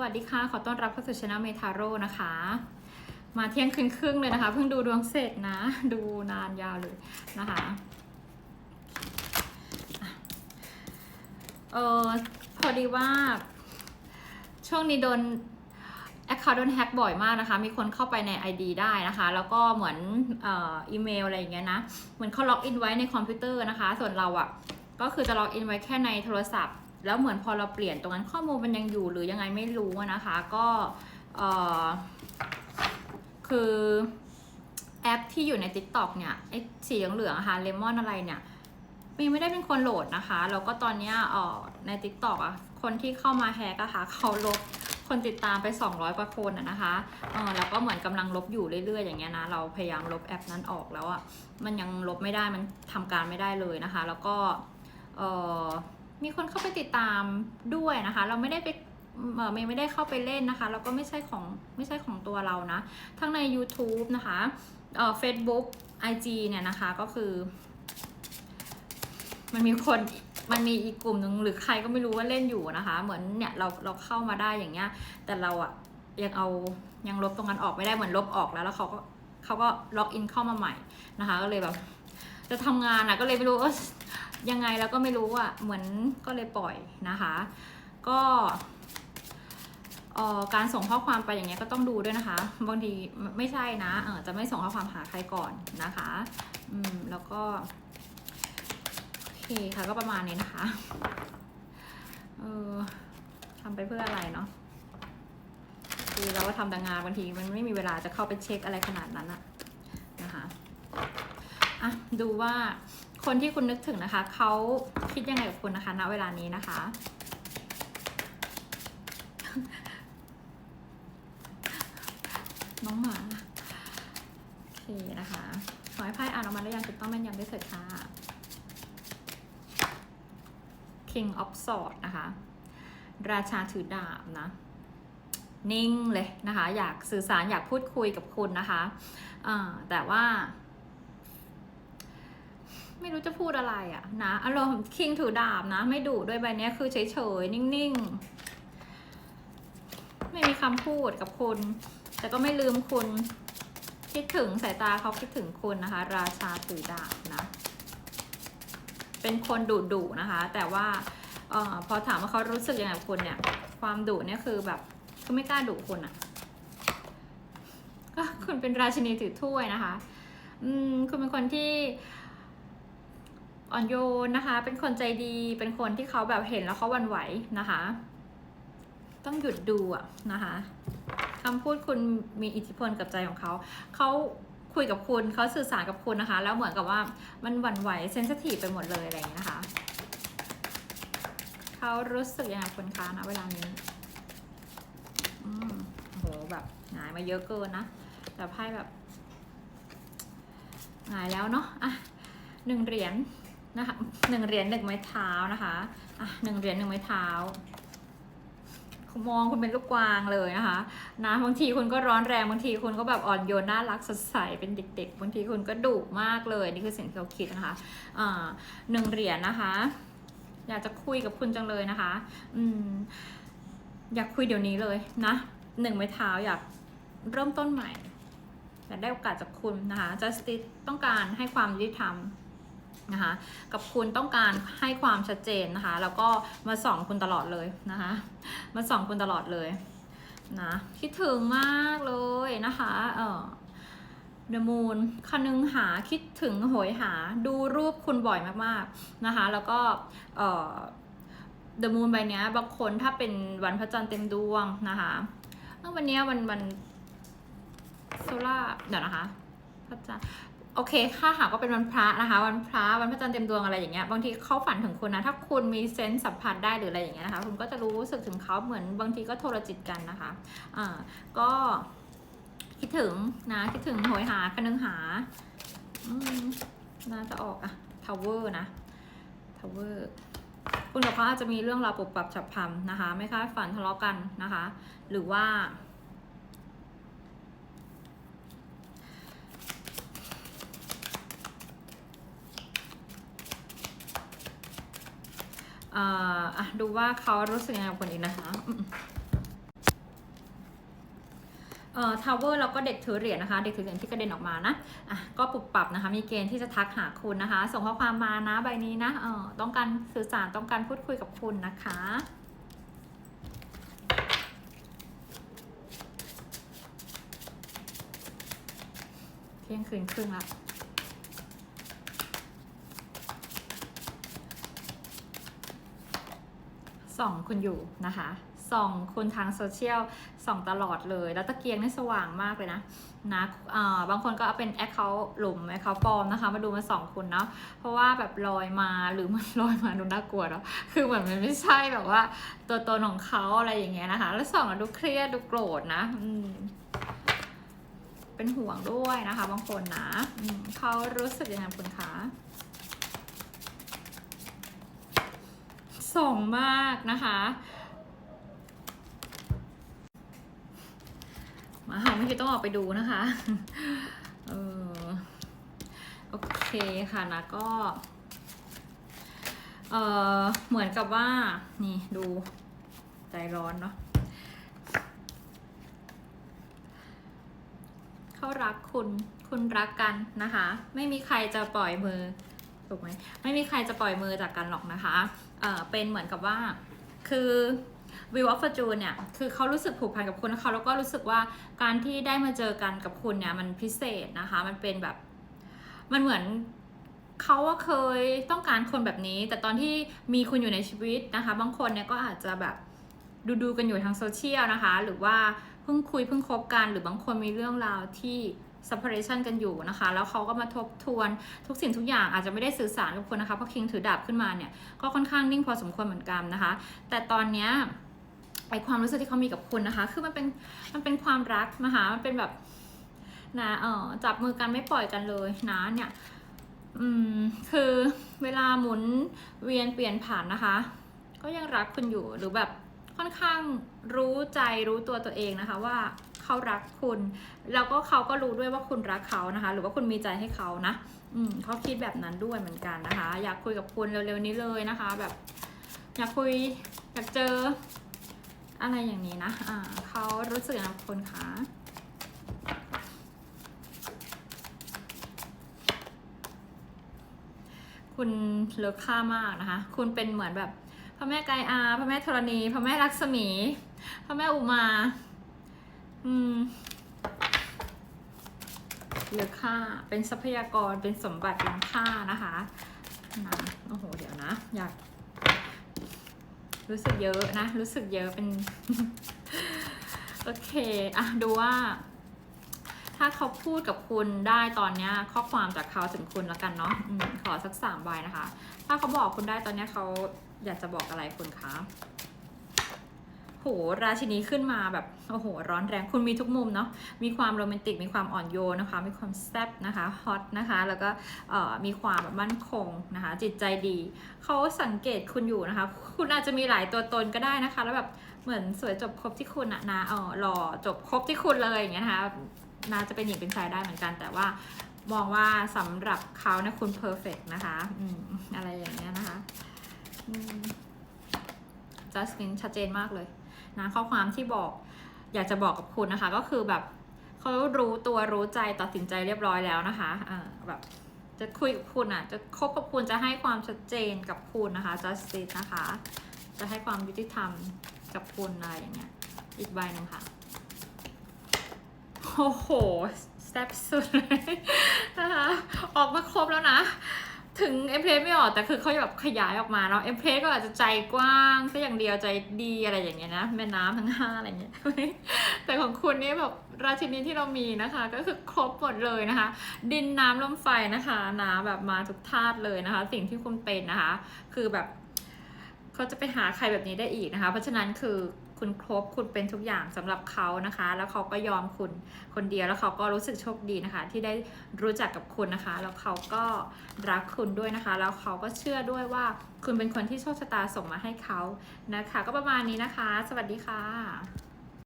วัสดีค่ะ ขอต้อนรับเข้าสู่ช anel เมทาโร่นะคะ มาเที่ยงคืนครึ่งเลยนะคะ เพิ่งดูดวงเสร็จนะ ดูนานยาวเลยนะคะเออพอดีว่า ช่วงนี้โดนแอคเคาท์โดนแฮ็กบ่อยมากนะคะ มีคนเข้าไปใน ID ได้นะคะ แล้วก็เหมือนเอ่ออีเมลอะไรอย่างเงี้ยนะ เหมือนเขาล็อกอินไว้ในคอมพิวเตอร์นะคะ ส่วนเราอะ่ะ ก็คือจะล็อกอินไว้แค่ในโทรศัพท์ แล้วเหมือนพอเราเปลี่ยนตรงนั้นข้อมูลมันยังอยู่หรือยังไงไม่รู้นะคะ ก็เออคือแอปที่อยู่ใน TikTok เนี่ยไอ้สีเหลืองๆค่ะเลมอนอะไรเนี่ยมีไม่ได้เป็นคนโหลดนะคะแล้วก็ตอนเนี้ยออใน TikTok อะคนที่เข้ามาแฮกอะค่ะเขาลบคนติดตามไป 200กว่าคนอะนะคะเออแล้วก็เหมือนกำลังลบอยู่เรื่อยๆ อย่างเงี้ยนะเราพยายามลบแอปนั้นออกแล้วอะมันยังลบไม่ได้มันทำการไม่ได้เลยนะคะ แล้วก็เออ มีคนเข้าไปติดตามด้วยนะคะ เราไม่ได้ไปเออไม่ได้เข้าไปเล่นนะคะแล้วก็ไม่ใช่ของไม่ใช่ของตัวเรานะ ทั้งใน YouTube นะคะเอ่อ Facebook IG เนี่ยนะคะก็คือ มันมีคนมันมีอีกกลุ่มหนึ่งหรือใครก็ไม่รู้ว่าเล่นอยู่นะคะ เหมือนเนี่ยเราเราเข้ามาได้อย่างเงี้ย แต่เราอะยังเอายังลบตรงนั้นออกไม่ได้เหมือนลบออกแล้วแล้วเขาก็เขาก็ล็อกอินเข้ามาใหม่นะคะ ก็เลยแบบจะทำงานอะก็เลยไม่รู้ว่า ยังไงแล้วก็ไม่รู้อะเหมือนก็เลยปล่อยนะคะ ก็ออการส่งข้อความไปอย่างเงี้ยก็ต้องดูด้วยนะคะบางทีไม่ใช่นะเออจะไม่ส่งข้อความหาใครก่อนนะคะอืมแล้วก็โอเคค่ะก็ประมาณนี้นะคะเออทำไปเพื่ออะไรเนาะคือเราก็ทำแต่งานบางทีมันไม่มีเวลาจะเข้าไปเช็คอะไรขนาดนั้นอะนะคะอะดูว่า คนที่คุณนึกถึงนะคะ เขาคิดยังไงกับคุณนะคะ ณ เวลานี้นะคะ น้องหมาโอเคนะคะ ขอให้ไพ่อ่านออกมาได้ย่างถูกต้องแม่นยำด้เถิดค่ะ King of Swords นะคะ ราชาถือดาบนะ นิ่งเลยนะคะ อยากสื่อสารอยากพูดคุยกับคุณนะคะ แต่ว่า ไม่รู้จะพูดอะไรอะนะอารมณ์คิงถือดาบนะ ไม่ดุด้วยใบนี้คือเฉยๆ นิ่งๆ ไม่มีคำพูดกับคุณ แต่ก็ไม่ลืมคุณ คิดถึงสายตาเขาคิดถึงคุณนะคะ ราชาถือดาบนะ เป็นคนดุดุนะคะ แต่ว่าออพอถามว่าเขารู้สึกยังไงกับคุณเนี่ย ความดุเนี่ยคือแบบคือไม่กล้าดุคุณอะก็คุณเป็นราชินีถือถ้วยนะคะ อืมคุณเป็นคนที่ อ่อนโยนนะคะ เป็นคนใจดี เป็นคนที่เขาแบบเห็นแล้วเขาหวันไหวนะคะ ต้องหยุดดูอะนะคะคำพูดคุณมีอิทธิพลกับใจของเขา เขาคุยกับคุณเขาสื่อสารกับคุณนะคะ แล้วเหมือนกับว่ามันหวั่นไหวเซนสทีฟไปหมดเลยอะไรอย่างเงี้นะคะ เขารู้สึกยังไงคุณคะนะเวลานี้อืมโหแบบหงายมาเยอะเกินนะ แต่ไพ่แบบหงายแล้วเนาะอะหนึ่งเหรียญ นะคะหนึ่งเหรียญหนึ่งไม้เท้านะคะอะหนึ่งเหรียญหนึ่งไม้เท้ามองคุณเป็นลูกกวางเลยนะคะนะบางทีคุณก็ร้อนแรงบางทีคุณก็แบบอ่อนโยนน่ารักสดใสเป็นเด็ก ๆ บางทีคุณก็ดุมากเลยนี่คือสิ่งที่เขาคิดนะคะอ่าหนึ่งเหรียญนะคะ อยากจะคุยกับคุณจังเลยนะคะ อืมอยากคุยเดี๋ยวนี้เลยนะหนึ่งไม้เท้าอยากเริ่มต้นใหม่อยากได้โอกาสจากคุณนะคะ justice ต้องการให้ความยุติธรรม นะคะ กับคุณต้องการให้ความชัดเจนนะคะ แล้วก็มาส่องคุณตลอดเลยนะคะ มาส่องคุณตลอดเลยนะคิดถึงมากเลยนะคะเออ The Moon คนึงหาคิดถึงโหยหาดูรูปคุณบ่อยมากๆนะคะ แล้วก็เอ่อ The Moon ใบเนี้ยบางคนถ้าเป็นวันพระจันทร์เต็มดวงนะคะวันเนี้ยวันวันโซล่าเดี๋ยวนะคะพระจันทร์ โอเค ถ้าหากว่าเป็นวันพระนะคะ วันพระ วันพระจันทร์เต็มดวงอะไรอย่างเงี้ย บางทีเขาฝันถึงคุณนะ ถ้าคุณมีเซนส์สัมผัสได้หรืออะไรอย่างเงี้ยนะคะ คุณก็จะรู้สึกถึงเขาเหมือนบางทีก็โทรจิตกันนะคะ อ่า ก็คิดถึงนะ คิดถึงโหยหาคนึงหา อืม น่าจะออกอะทาวเวอร์นะ ทาวเวอร์คุณกับเขาอาจจะมีเรื่องราวปรับปรับฉับพลันนะคะ ไม่คาดฝันทะเลาะกันนะคะ หรือว่า อะดูว่าเขารู้สึกยังไงกับคนอีกนะคะเอ่อทาวเวอร์แล้วก็เด็กถือเหรียญนะคะ เด็กถือเหรียญที่กระเด็นออกมานะอะก็ปรับปรับนะคะ มีเกณฑ์ที่จะทักหาคุณนะคะ ส่งข้อความมานะใบนี้นะเอ่อต้องการสื่อสารต้องการพูดคุยกับคุณนะคะเที่ยงคืนครึ่งละ ส่องคุณอยู่นะคะส่องคุณทางโซเชียลส่องตลอดเลย แล้วตะเกียงนี่สว่างมากเลยนะนะอ่าบางคนก็เอาเป็นแอคเคาท์หลุมแอคเคาท์ปลอมนะคะ มาดูมาส่องคุณเนาะเพราะว่าแบบลอยมาหรือมันลอยมาดูน่ากลัวเนาะคือเหมือนมันไม่ใช่แบบว่า ตัวตนของเขาอะไรอย่างเงี้ยนะคะ แล้วส่องแล้วดูเครียดดูโกรธนะเป็นห่วงด้วยนะคะ บางคนนะเขารู้สึกยังไงคุณคะ ส่งมากนะคะ มาหาไม่คิดต้องออกไปดูนะคะ เออโอเคค่ะนะก็ เออเหมือนกับว่า นี่ดูใจร้อนเนาะเขารักคุณคุณรักกันนะคะ ไม่มีใครจะปล่อยมือ ถูกไหมไม่มีใครจะปล่อยมือจากกันหรอกนะคะเออเป็นเหมือนกับว่า คือวิวออฟฟอร์จูนเนี่ย คือเขารู้สึกผูกพันกับคุณนะคะแล้วก็รู้สึกว่าการที่ได้มาเจอกันกับคุณเนี่ย มันพิเศษนะคะ มันเป็นแบบ มันเหมือนเขาว่าเคยต้องการคนแบบนี้ แต่ตอนที่มีคุณอยู่ในชีวิตนะคะ บางคนเนี่ยก็อาจจะแบบดูดูกันอยู่ทางโซเชียลนะคะ หรือว่าเพิ่งคุยเพิ่งคบกัน หรือบางคนมีเรื่องราวที่ separation กันอยู่นะคะ แล้วเขาก็มาทบทวนทุกสิ่งทุกอย่างอาจจะไม่ได้สื่อสารกับคนนะคะเพราะคิงถือดาบขึ้นมาเนี่ยก็ค่อนข้างนิ่งพอสมควรเหมือนกันนะคะ แต่ตอนเนี้ยไอความรู้สึกที่เขามีกับคุณนะคะ คือมันเป็นมันเป็นความรักนะคะมันเป็นแบบนะเออจับมือกันไม่ปล่อยกันเลยนะเนี่ยอืมคือเวลาหมุนเวียนเปลี่ยนผ่านนะคะ ก็ยังรักคุณอยู่หรือแบบค่อนข้างรู้ใจรู้ตัวตัวเองนะคะว่า เขารักคุณ แล้วก็เขาก็รู้ด้วยว่าคุณรักเขานะคะ หรือว่าคุณมีใจให้เขานะอืมเขาคิดแบบนั้นด้วยเหมือนกันนะคะ อยากคุยกับคุณเร็วๆนี้เลยนะคะ แบบ อยากคุยอยากเจอ อะไรอย่างนี้นะอ่าเขารู้สึกยังไงกับคุณคะคุณเลิกค่ามากนะคะ คุณเป็นเหมือนแบบพระแม่ไกอาพระแม่ธรณี พระแม่ลักษมี พระแม่อุมา อืมเหลือค่าเป็นทรัพยากรเป็นสมบัติล้ำค่านะคะนะโอ้โห เดี๋ยวนะ อยาก รู้สึกเยอะนะ รู้สึกเยอะเป็น โอเค อะ ดูว่า ถ้าเขาพูดกับคุณได้ตอนเนี้ย ข้อความจากเขาถึงคุณแล้วกันเนาะขอสักสามใบนะคะ ถ้าเขาบอกคุณได้ตอนเนี้ยเขาอยากจะบอกอะไรคุณคะ โหราชินีขึ้นมาแบบโอ้โหร้อนแรงคุณมีทุกมุมเนาะมีความโรแมนติกมีความอ่อนโยนนะคะ มีความแซ่บนะคะฮอตนะคะแล้วก็มีความแบบมั่นคงนะคะ จิตใจดีเขาสังเกตคุณอยู่นะคะ คุณอาจจะมีหลายตัวตนก็ได้นะคะ แล้วแบบเหมือนสวยจบครบที่คุณอะนะเออหล่อจบครบที่คุณเลยอย่างเงี้ยนะคะน่าจะเป็นหญิงเป็นชายได้เหมือนกัน แต่ว่ามองว่าสำหรับเขาเนี่ยคุณเพอร์เฟกนะคะอืมอะไรอย่างเงี้ยนะคะจัสตินชัดเจนมากเลย นะข้อความที่บอกอยากจะบอกกับคุณนะคะ ก็คือแบบเขารู้ตัวรู้ใจตัดสินใจเรียบร้อยแล้วนะคะแบบจะคุยกับคุณอะ จะคบกับคุณจะให้ความชัดเจนกับคุณนะคะ justice นะคะ จะให้ความยุติธรรมกับคุณอะไรอย่างเงี้ยอีกใบหนึ่งค่ะโอ้โหแซ่บสุดเลยนะคะออกมาครบแล้วนะ ถึงเอ็มเพลไม่ออกแต่คือเขาแบบขยายออกมาเนาะเอ็มเพลก็อาจจะใจกว้างก็อย่างเดียวใจดีอะไรอย่างเงี้ยนะแม่น้ำทั้งห้าอะไรเงี้ยแต่ของคุณนี่แบบราชินีที่เรามีนะคะ ก็คือครบหมดเลยนะคะ ดินน้ำลมไฟนะคะน้ำแบบมาทุกธาตุเลยนะคะ สิ่งที่คุณเป็นนะคะ คือแบบ เขาจะไปหาใครแบบนี้ได้อีกนะคะ เพราะฉะนั้นคือคุณครบคุณเป็นทุกอย่างสำหรับเขานะคะ แล้วเขาก็ยอมคุณคนเดียวแล้วเขาก็รู้สึกโชคดีนะคะ ที่ได้รู้จักกับคุณนะคะ แล้วเขาก็รักคุณด้วยนะคะ แล้วเขาก็เชื่อด้วยว่าคุณเป็นคนที่โชคชะตาส่งมาให้เขานะคะ ก็ประมาณนี้นะคะ สวัสดีค่ะ